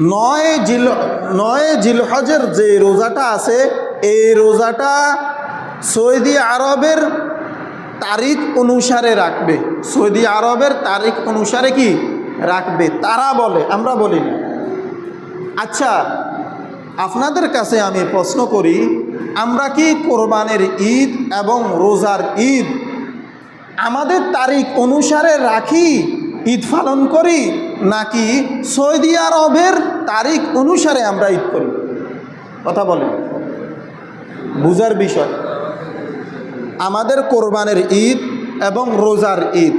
নয় জিল, নয় জিলহজের যে রোজাটা আছে, এই রোজাটা সৌদি আরবের তারিখ অনুসারে রাখবে। সৌদি আরবের তারিখ অনুসারে কি? রাখবে। তারা বলে, আমরা বলি আচ্ছা আপনাদের কাছে আমি প্রশ্ন করি, আমরা কি কোরবানের ঈদ এবং রোজার ঈদ আমাদের তারিখ অনুসারে রাখি? ঈদ পালন করি, নাকি সৌদি আরবের তারিখ অনুসারে আমরা ঈদ করি? কথা বলেন। বুঝার বিষয়, আমাদের কোরবানের ঈদ এবং রোজার ঈদ,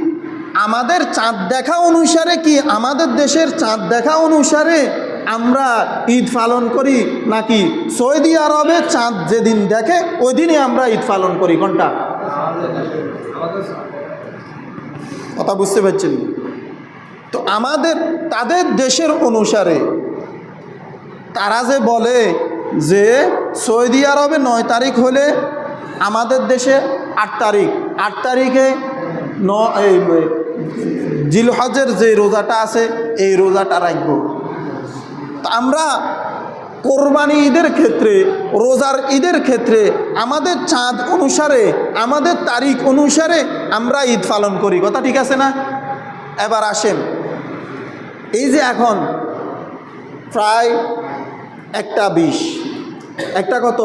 আমাদের চাঁদ দেখা অনুসারে কি আমাদের দেশের চাঁদ দেখা অনুসারে আমরা ঈদ পালন করি, নাকি সৌদি আরবে চাঁদ যেদিন দেখে ওই দিনই আমরা ঈদ পালন করি? কোনটা? কথা বুঝতে পারছেন? তো আমাদের, তাদের দেশের অনুসারে তারা যে বলে যে সৌদি আরবে নয় তারিখ হলে আমাদের দেশে আট তারিখ। আট তারিখে ন এই জিলহজের যে রোজাটা আছে, এই রোজাটা রাখব। আমরা কোরবানি ঈদের ক্ষেত্রে, রোজার ঈদের ক্ষেত্রে আমাদের চাঁদ অনুসারে, আমাদের তারিখ অনুসারে আমরা ঈদ পালন করি। কথা ঠিক আছে না? এবার আসেন। এই যে এখন প্রায় একটা বিশ। একটা কত?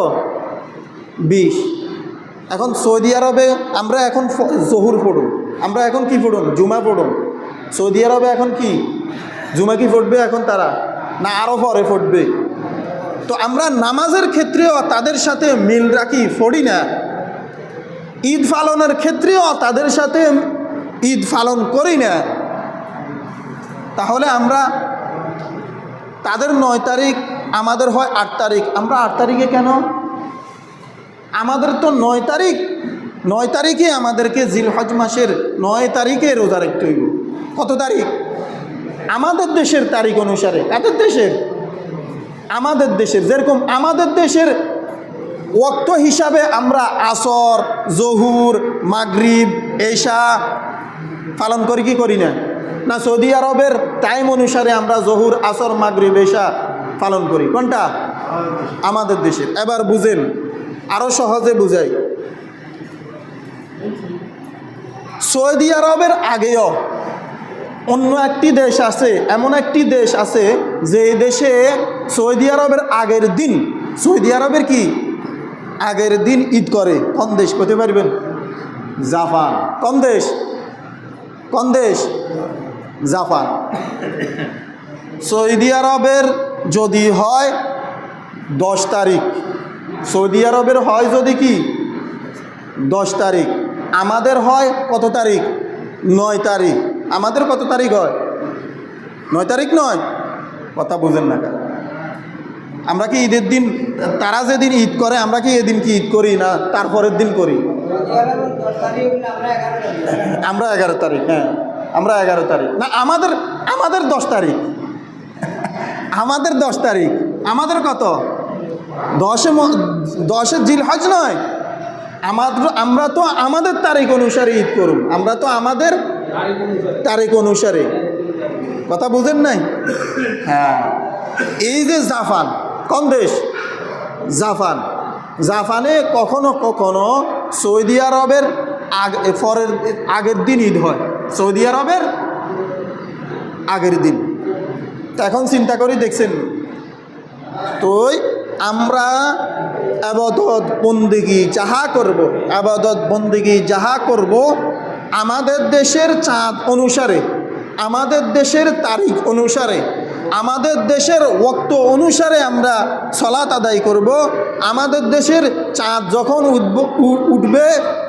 বিশ। এখন সৌদি আরবে আমরা এখন জহুর পড়ুন। আমরা এখন কি পড়ুন? জুমা পড়ুন। সৌদি আরবে এখন কি? জুমা কি পড়বে এখন তারা? না আরও পরে পড়বে। তো আমরা নামাজের ক্ষেত্রেও তাদের সাথে মিল রাখি, পড়ি না। ঈদ পালনের ক্ষেত্রেও তাদের সাথে ঈদ পালন করি না। তাহলে আমরা তাদের নয় তারিখ, আমাদের হয় আট তারিখ। আমরা আট তারিখে কেন? আমাদের তো নয় তারিখ। নয় তারিখে আমাদেরকে জিলহজ মাসের নয় তারিখে রোজা রাখতে হইব। কত তারিখ? আমাদের দেশের তারিখ অনুসারে। তাদের দেশের? আমাদের দেশের। যেরকম আমাদের দেশের ওক্ত হিসাবে আমরা আসর, জহুর, মাগরিব, এশা পালন করি, কি করি না? না সৌদি আরবের টাইম অনুসারে আমরা জহুর, আসর, মাগরিব, এশা পালন করি। কোনটা? আমাদের দেশের। এবার বুঝেন আরও সহজে বুঝাই। সৌদি আরবের আগেও অন্য একটি দেশ আছে, এমন একটি দেশ আছে, যে দেশে সৌদি আরবের আগের দিন, সৌদি আরবের কি? আগের দিন ঈদ করে। কোন দেশ? করতে পারবেন? জাপান। কোন দেশ? কোন দেশ? জাপান সৌদি আরবের যদি হয় দশ তারিখ। সৌদি আরবের হয় যদি কি? দশ তারিখ। আমাদের হয় কত তারিখ? নয় তারিখ। আমাদের কত তারিখ হয়? নয় তারিখ নয়? কথা বুঝেন না আমরা কি ঈদের দিন, তারা যেদিন ঈদ করে, আমরা কি এদিন কি ঈদ করি না তারপরের দিন করি? আমরা এগারো তারিখ হ্যাঁ। আমরা এগারো তারিখ। না, আমাদের আমাদের দশ তারিখ। আমাদের দশ তারিখ। আমাদের কত? দশে দশে জিলহজ নয়। আমাদের আমরা তো আমাদের তারিখ অনুসারে ঈদ করুন আমরা তো আমাদের তারিখ অনুসারে। কথা বুঝেন নাই? হ্যাঁ। এই যে জাফান, কোন দেশ? জাপান জাপানে কখনো কখনো সৌদি আরবের আগ- পরের আগের দিন ঈদ হয়। সৌদি আরবের আগের দিন। তো এখন চিন্তা করি, দেখছেন তো আমরা আবাদত বন্দিগি যাহা করব, আবাদত বন্দিগি যাহা করব, আমাদের দেশের চাঁদ অনুসারে, আমাদের দেশের তারিখ অনুসারে আমাদের দেশের ওক্ত অনুসারে আমরা সলাত আদায় করব। আমাদের দেশের চাঁদ যখন উঠব,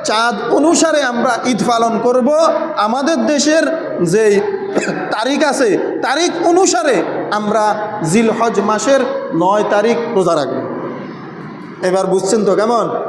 চাঁদ অনুসারে আমরা ঈদ পালন করব। আমাদের দেশের যে তারিখ আছে, তারিখ অনুসারে আমরা জিলহজ মাসের নয় তারিখ রোজা রাখব। এবার বুঝছেন তো কেমন?